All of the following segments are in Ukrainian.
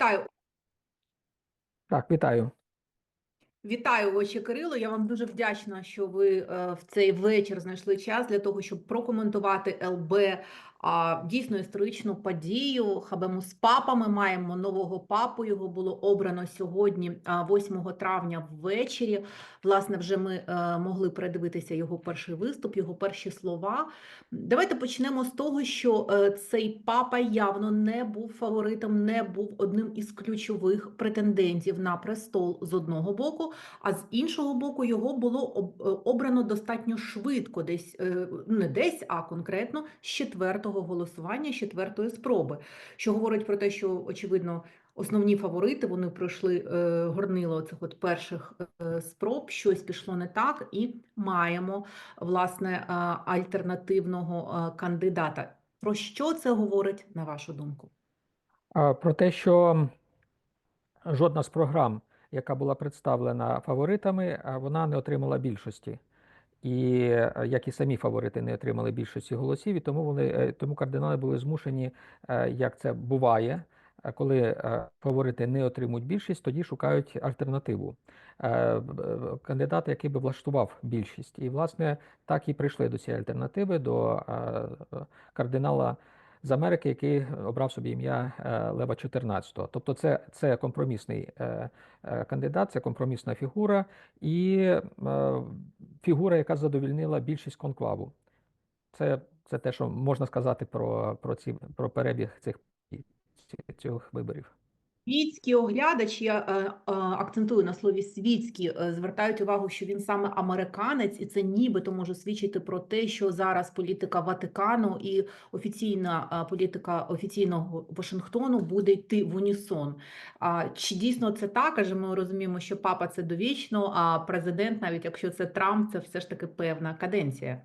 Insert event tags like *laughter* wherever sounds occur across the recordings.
Вітаю, Так, вітаю. вітаю, очі Кирило. Я вам дуже вдячна, що ви е, в цей вечір знайшли час для того, щоб прокоментувати ЛБ. А дійсно історичну подію. Хабему з папами маємо нового папу. Його було обрано сьогодні, а, 8 травня ввечері. Власне, вже ми е, могли передивитися його перший виступ, його перші слова. Давайте почнемо з того, що е, цей папа явно не був фаворитом, не був одним із ключових претендентів на престол з одного боку, а з іншого боку, його було е, обрано достатньо швидко, десь е, не десь, а конкретно з четвертого голосування, з четвертої спроби, що говорить про те, що очевидно. Основні фаворити вони пройшли е, горнило цих от перших е, спроб. Щось пішло не так, і маємо власне е, альтернативного е, кандидата. Про що це говорить на вашу думку? Про те, що жодна з програм, яка була представлена фаворитами, вона не отримала більшості. І е, як і самі фаворити не отримали більшості голосів, і тому вони е, тому кардинали були змушені, е, як це буває, коли фаворити не отримують більшість, тоді шукають альтернативу кандидата, який би влаштував більшість. І власне так і прийшли до цієї альтернативи до кардинала з Америки, який обрав собі ім'я е, Лева 14. Тобто, це, це компромісний е, е, кандидат, це компромісна фігура і фігура, яка задовільнила більшість конклаву. Це, це те, що можна сказати про, про, ці, про перебіг цих, цих виборів. Світські оглядачі, я е, е, акцентую на слові світські, е, звертають увагу, що він саме американець, і це нібито може свідчити про те, що зараз політика Ватикану і офіційна політика офіційного Вашингтону буде йти в унісон. А чи дійсно це так? Адже ми розуміємо, що папа це довічно, а президент, навіть якщо це Трамп, це все ж таки певна каденція.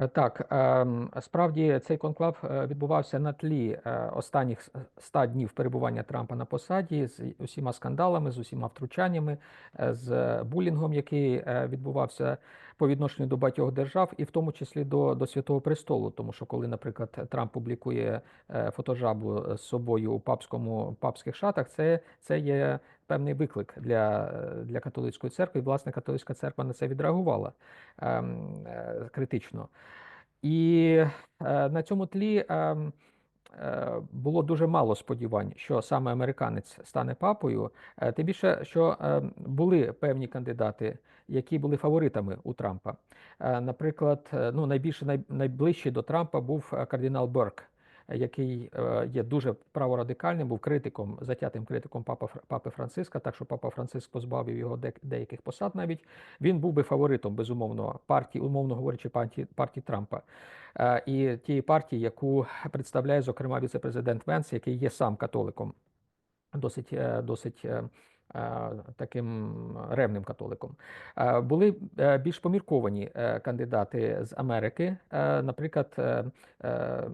Е, Так, ем, справді цей конклав е, відбувався на тлі е, останніх с- ста днів перебування Трампа на посаді з усіма скандалами, з усіма втручаннями, з булінгом, який відбувався по відношенню до багатьох держав, і в тому числі до, до Святого Престолу. Тому що коли, наприклад, Трамп публікує е, фотожабу з собою у папському папських шатах, це, це є певний виклик для, е, для католицької церкви. І, власне, католицька церква на це відреагувала ем, е, критично. І на цьому тлі ем, було дуже мало сподівань, що саме американець стане папою. Е, Тим більше, що ем, були певні кандидати, які були фаворитами у Трампа. Е, Наприклад, е, ну, найбільше найближчий до Трампа був е, кардинал Берк. Який е, є дуже праворадикальним, був критиком, затятим критиком папа, папи Франциска, так що папа Франциск позбавив його деяких посад навіть. Він був би фаворитом, безумовно, партії, умовно говорячи, партії, партії Трампа. Е, І тієї партії, яку представляє, зокрема, віце-президент Венс, який є сам католиком, досить, е, досить таким ревним католиком. Е, Були е, більш помірковані е, кандидати з Америки, Е, наприклад, е, е,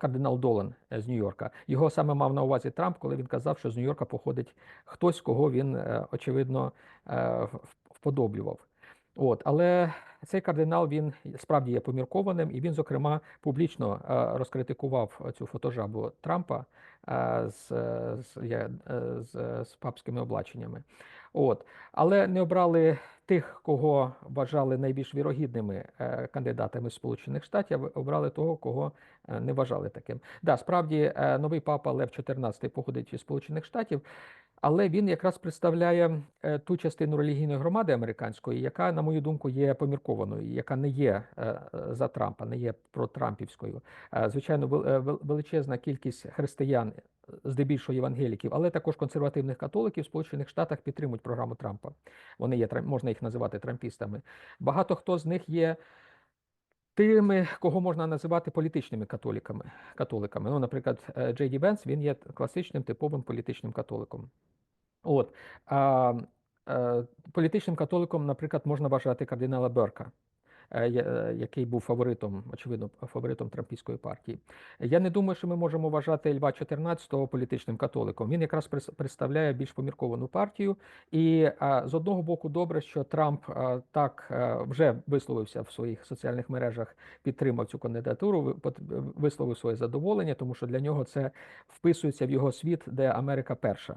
кардинал Долан з Нью-Йорка. Його саме мав на увазі Трамп, коли він казав, що з Нью-Йорка походить хтось, кого він, е, очевидно, е, вподоблював. От, але цей кардинал він справді є поміркованим, і він, зокрема, публічно е, розкритикував цю фотожабу Трампа е, з, з, е, з, з папськими облаченнями. От. Але не обрали тих, кого вважали найбільш вірогідними кандидатами Сполучених Штатів, обрали того, кого не вважали таким. Да, справді, новий папа Лев XIV походить із Сполучених Штатів. Але він якраз представляє е, ту частину релігійної громади американської, яка, на мою думку, є поміркованою, яка не є е, за Трампа, не є протрампівською. Е, Звичайно, вел- величезна кількість християн, здебільшого євангеліків, але також консервативних католиків в Сполучених Штатах підтримують програму Трампа. Вони є можна їх називати трампістами. Багато хто з них є. Тими, кого можна називати політичними католиками, католиками. Ну, наприклад, е, Джей Ді Бенс він є класичним типовим політичним католиком. От а, е, політичним католиком, наприклад, можна вважати кардинала Берка. Е, е, який був фаворитом, очевидно, фаворитом трампійської партії. Я не думаю, що ми можемо вважати Льва 14 політичним католиком. Він якраз представляє більш помірковану партію. І з одного боку, добре, що Трамп так вже висловився в своїх соціальних мережах, підтримав цю кандидатуру, ви- висловив своє задоволення, тому що для нього це вписується в його світ, де Америка перша.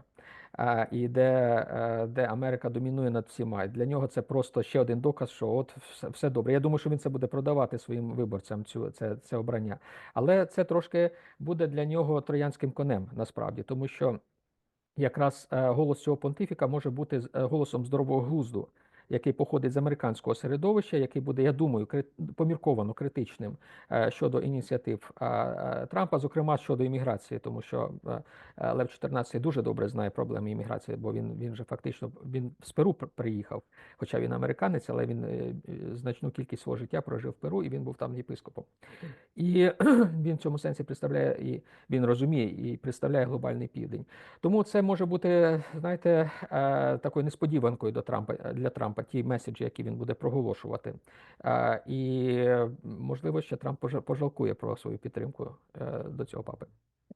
І де, е, де Америка домінує над всіма. Для нього це просто ще один доказ, що от все, добре. Я думаю, що він це буде продавати своїм виборцям цю це, це обрання. Але це трошки буде для нього троянським конем насправді, тому що якраз е, голос цього понтифіка може бути е, голосом здорового глузду, який походить з американського середовища, який буде, я думаю, помірковано критичним е, щодо ініціатив е, е, Трампа, зокрема щодо імміграції, тому що Лев 14 дуже добре знає проблеми імміграції, бо він він же фактично він з Перу приїхав, хоча він американець, але він значну кількість свого життя прожив в Перу, і він був там єпископом. І *clears throat* він в цьому сенсі представляє і він розуміє і представляє глобальний південь. Тому це може бути, знаєте, такою несподіванкою до Трампа для Трампа, ті меседжі, які він буде проголошувати. І можливо, ще Трамп пожалкує про свою підтримку е, до цього папи.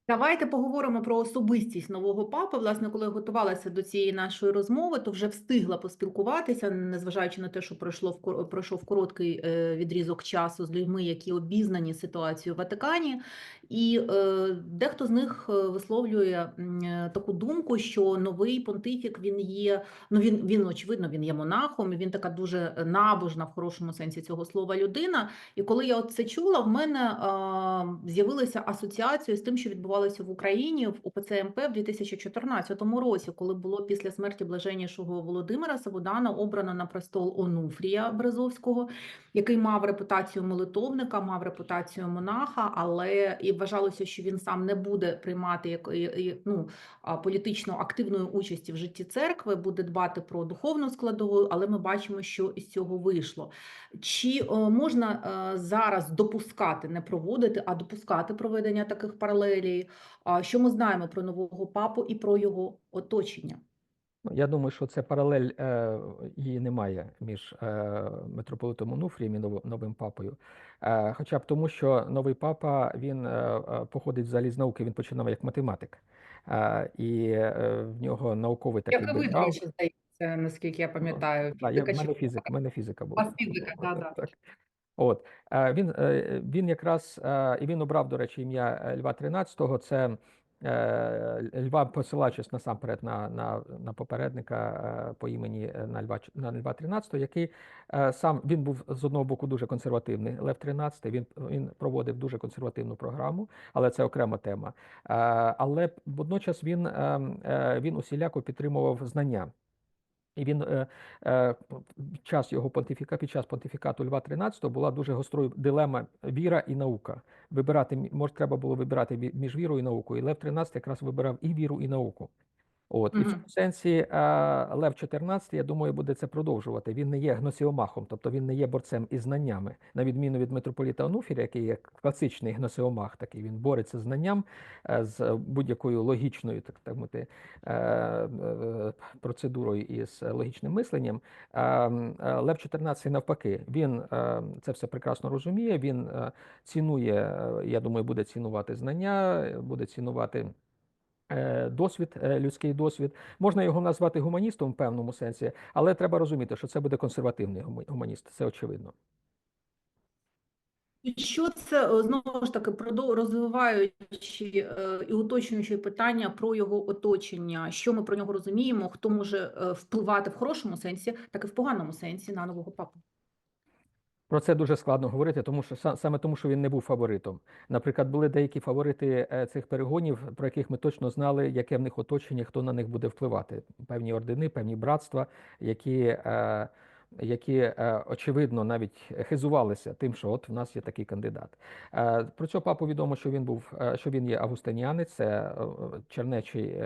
Давайте поговоримо про особистість нового папи. Власне, коли готувалася до цієї нашої розмови, то вже встигла поспілкуватися, незважаючи на те, що пройшло в пройшов короткий е, відрізок часу з людьми, які обізнані ситуацією в Ватикані. І е, дехто з них е, висловлює таку думку, що новий понтифік він є. Ну він він очевидно він є монахом. Він така дуже набожна в хорошому сенсі цього слова людина. І коли я це чула, в мене а, з'явилися асоціації з тим, що відбувалося в Україні в УПЦ МП в 2014 році, коли було після смерті блаженнішого Володимира Савудана обрано на престол Онуфрія Березовського, який мав репутацію молитовника, мав репутацію монаха, але і вважалося, що він сам не буде приймати як ну, політично активної участі в житті церкви, буде дбати про духовну складову, але ми бачимо, що із цього вийшло. Чи е, можна е, зараз допускати, не проводити, а допускати проведення таких паралелей? А Що ми знаємо про нового папу і про його оточення? Ну, Я думаю, що це паралель е, її немає між е, митрополитом Онуфрієм і новим папою. Е, Хоча б тому, що новий папа він е, походить взагалі з науки, він починав як математик. Е, І е, в нього науковий такий Як ви, здається, наскільки я пам'ятаю. Да, я, в мене фізика, в мене фізика була. фізика, да. *laughs* Так. От е, він, е, він якраз е, і він обрав, до речі, ім'я Льва 13-го. Це Льва, посилаючись насамперед на, на, на попередника по імені на Льва, на Льва 13-го, який сам він був з одного боку дуже консервативний. Лев 13 він, він проводив дуже консервативну програму, але це окрема тема. Але водночас він, е, е, він усіляко підтримував знання. І він е, е, час його понтифіка, під час понтифікату Льва 13 була дуже гострою дилема віра і наука. Вибирати може, треба було вибирати між вірою і наукою. І Лев 13 якраз вибирав і віру, і науку. От, і в цьому сенсі е, Лев 14, я думаю, буде це продовжувати. Він не є гносіомахом, тобто він не є борцем із знаннями, на відміну від митрополіта Онуфіря, який є класичний гносіомах, такий він бореться з знанням, е, з будь-якою логічною, так, так мовити, е, е, процедурою і з логічним мисленням. Е, е, Лев 14 навпаки, він е, це все прекрасно розуміє. Він е, цінує, е, я думаю, буде цінувати знання, е, буде цінувати е, досвід, е, людський досвід. Можна його назвати гуманістом в певному сенсі, але треба розуміти, що це буде консервативний гуманіст, це очевидно. І що це е, знову ж таки розвиваючи е, і уточнюючи питання про його оточення, що ми про нього розуміємо, хто може е, впливати в хорошому сенсі, так і в поганому сенсі на нового папу? Про це дуже складно говорити, тому що саме тому, що він не був фаворитом. Наприклад, були деякі фаворити е, цих перегонів, про яких ми точно знали, яке в них оточення, хто на них буде впливати. Певні ордени, певні братства, які, е, які е, очевидно навіть хизувалися тим, що от в нас є такий кандидат. Е, Про цього папу відомо, що він був, е, що він є августиніанець, це чернечий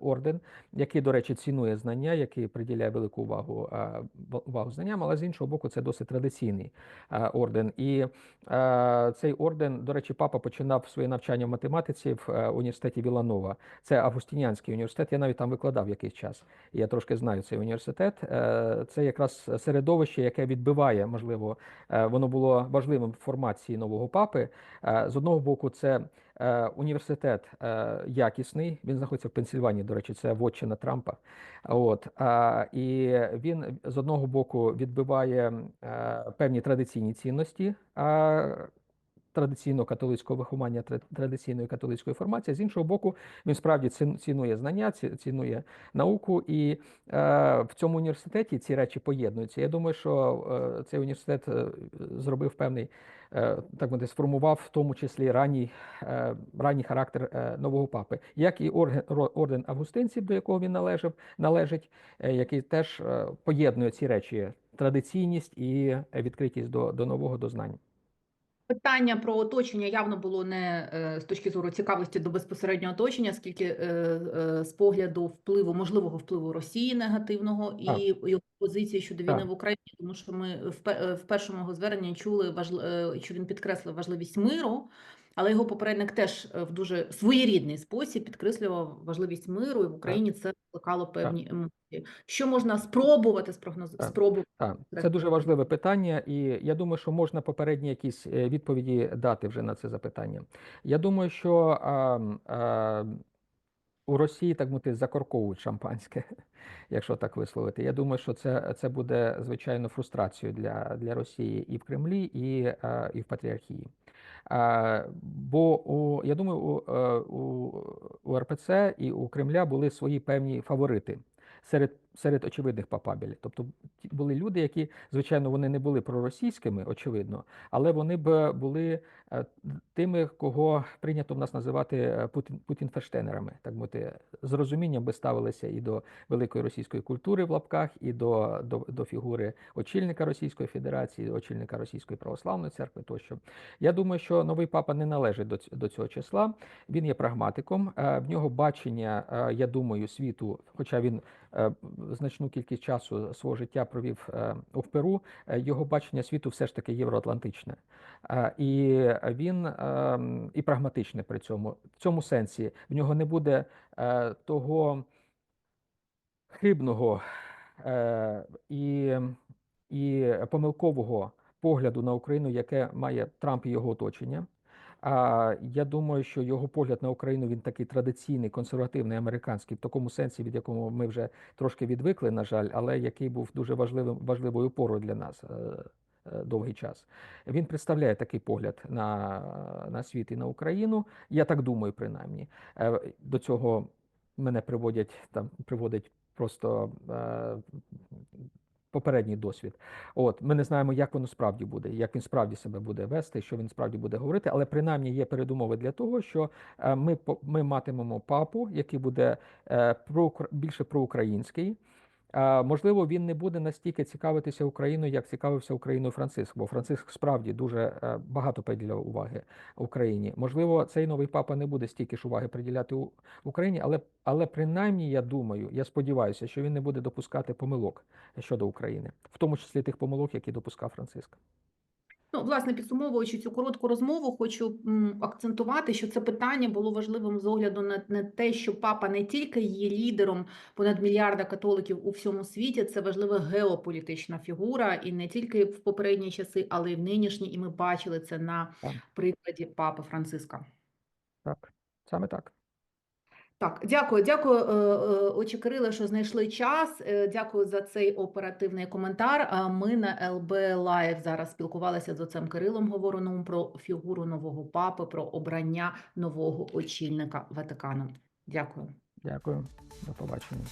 орден, який, до речі, цінує знання, який приділяє велику увагу, увагу знанням, але з іншого боку, це досить традиційний орден. І цей орден, до речі, папа починав своє навчання в математиці в університеті Віланова. Це Августинянський університет. Я навіть там викладав якийсь час. Я трошки знаю цей університет. Це якраз середовище, яке відбиває, можливо, е, воно було важливим в формації нового папи. Е, З одного боку, це е, університет якісний. Він знаходиться в Пенсільванії, до речі, це вотчина Трампа. От і він з одного боку відбиває певні традиційні цінності. А, Традиційного католицького виховання, традиційної католицької формації, з іншого боку, він справді цін- цінує знання, цінує науку, і е, в цьому університеті ці речі поєднуються. Я думаю, що е, цей університет е, зробив певний, так мовити, сформував в тому числі ранній, ранній характер нового папи, як і орден августинців, до якого він належав, належить, який теж поєднує ці речі: традиційність і відкритість до, до нового до знань. Питання про оточення явно було не е, з точки зору цікавості до безпосереднього оточення, скільки е, е, з погляду впливу, можливого впливу Росії негативного і Так. його позиції щодо війни Так. в Україні, тому що ми в, пе- першому його зверненні чули важли, що він підкреслив важливість миру, але його попередник теж е, в дуже своєрідний спосіб підкреслював важливість миру, і в Україні це викликало певні емоції. Що можна спробувати спрогноз... Так. спробувати? Так, Так. це дуже важливе питання, і я думаю, що можна попередні якісь е, відповіді дати вже на це запитання. Я думаю, що а, а, у Росії так мовити закорковують шампанське, *laughs* якщо так висловити. Я думаю, що це, це буде звичайно фрустрацією для, для Росії і в Кремлі, і, а, і в Патріархії. А, Бо у, я думаю, у, е, у, у РПЦ і у Кремля були свої певні фаворити серед, серед очевидних папабілів. Тобто були люди, які, звичайно, вони не були проросійськими, очевидно, але вони б були е, тими, кого прийнято в нас називати е, Путін, путінферштенерами, так мовити, з розумінням би ставилися і до великої російської культури в лапках, і до, до, до фігури очільника Російської Федерації, очільника Російської православної церкви тощо. Я думаю, що новий папа не належить до, до цього числа. Він є прагматиком. е, В нього бачення, е, я думаю, світу, хоча він е, значну кількість часу свого життя провів е, у Перу, е, його бачення світу все ж таки євроатлантичне. Е, І він і прагматичне при цьому. В цьому сенсі в нього не буде е, того хибного е, і, і помилкового погляду на Україну, яке має Трамп і його оточення. А я думаю, що його погляд на Україну він такий традиційний, консервативний, американський, в такому сенсі, від якого ми вже трошки відвикли, на жаль, але який був дуже важливим важливою опорою для нас. е, е, Довгий час він представляє такий погляд на, на світ і на Україну. Я так думаю, принаймні. Е, До цього мене приводять там приводить просто попередній досвід. От ми не знаємо, як воно справді буде, як він справді себе буде вести, що він справді буде говорити, але принаймні є передумови для того, що е, ми ми матимемо папу, який буде е, про більше проукраїнський. Можливо, він не буде настільки цікавитися Україною, як цікавився Україною Франциск, бо Франциск справді дуже е, багато приділяв уваги Україні. Можливо, цей новий папа не буде стільки ж уваги приділяти Україні, але, але принаймні я думаю, я сподіваюся, що він не буде допускати помилок щодо України, в тому числі тих помилок, які допускав Франциск. Ну, власне, підсумовуючи цю коротку розмову, хочу акцентувати, що це питання було важливим з огляду на, на те, що папа не тільки є лідером понад мільярда католиків у всьому світі, це важлива геополітична фігура, і не тільки в попередні часи, але й в нинішні. І ми бачили це на прикладі папи Франциска. Так, саме так. Так, дякую, дякую, очі Кирила, що знайшли час. Е, Дякую за цей оперативний коментар. А Ми на ЛБ Лайв зараз спілкувалися з отцем Кирилом Говоруном про фігуру нового папи, про обрання нового очільника Ватикану. Дякую. Дякую, до побачення.